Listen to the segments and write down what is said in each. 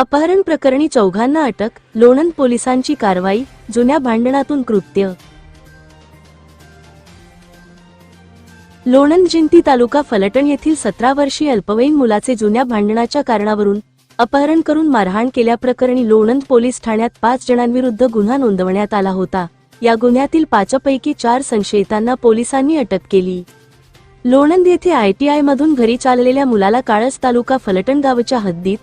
अपहरण प्रकरणी चौघांना अटक लोणंद पोलिसांची कारवाई जुन्या भांडणातून कृत्य. लोणंद जिंती तालुका फलटण येथील सतरा वर्षीय अल्पवयीन मुलाचे जुन्या भांडणाच्या कारणावरून अपहरण करून मारहाण केल्याप्रकरणी लोणंद पोलीस ठाण्यात पाच जणांविरुद्ध गुन्हा नोंदवण्यात आला होता. या गुन्ह्यातील पाचपैकी चार संशयितांना पोलिसांनी अटक केली. लोणंद येथे आयटीआय मधून घरी चाललेल्या मुलाला काळस तालुका फलटण गावच्या हद्दीत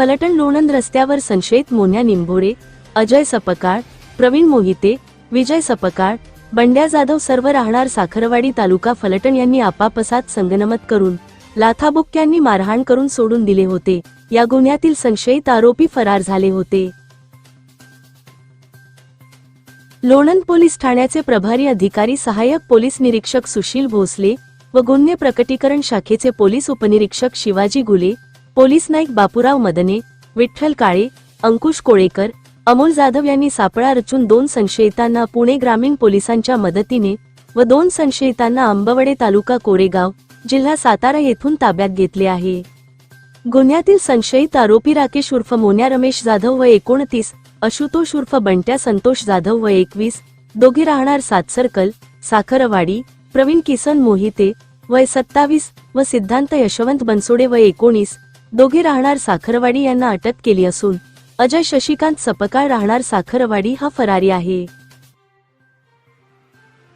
फलटण लोणंद रस्त्यावर संशयित मोन्या निंभोरे अजय सपकाळ प्रवीण मोहिते विजय सपकाळ बंड्या जाधव सर्व राहणार साखरवाडी तालुका फलटण यांनी आपापसात संगनमत करून लाथाबुक्क्यांनी मारहाण करून सोडून दिले होते. या गुन्ह्यातील संशयित आरोपी फरार झाले होते. लोणंद पोलीस ठाण्याचे प्रभारी अधिकारी सहाय्यक पोलीस निरीक्षक सुशील भोसले व गुन्हे प्रकटीकरण शाखेचे पोलीस उपनिरीक्षक शिवाजी गुले पोलीस नाईक बापूराव मदने विठ्ठल काळे अंकुश कोळेकर अमोल जाधव यांनी सापळा रचून दोन संशयितांना पुणे ग्रामीण पोलिसांच्या मदतीने व दोन संशयितांना आंबवडे तालुका कोरेगाव जिल्हा सातारा येथून ताब्यात घेतले आहे. गुन्ह्यातील संशयित आरोपी राकेश उर्फ मोन्या रमेश जाधव व एकोणतीस आशुतोष उर्फ बंट्या संतोष जाधव व एकवीस दोघे राहणार सात सर्कल साखरवाडी प्रवीण किसन मोहिते वय सत्तावीस व सिद्धांत यशवंत बनसोडे व एकोणीस दोघे राहणार साखरवाडी यांना अटक केली असून अजय शशिकांत सपकाळ राहणार साखरवाडी हा फरारी आहे.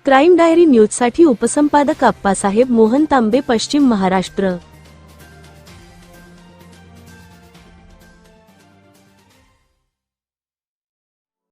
क्राईम डायरी न्यूजसाठी उपसंपादक आप्पासाहेब मोहन तांबे पश्चिम महाराष्ट्र.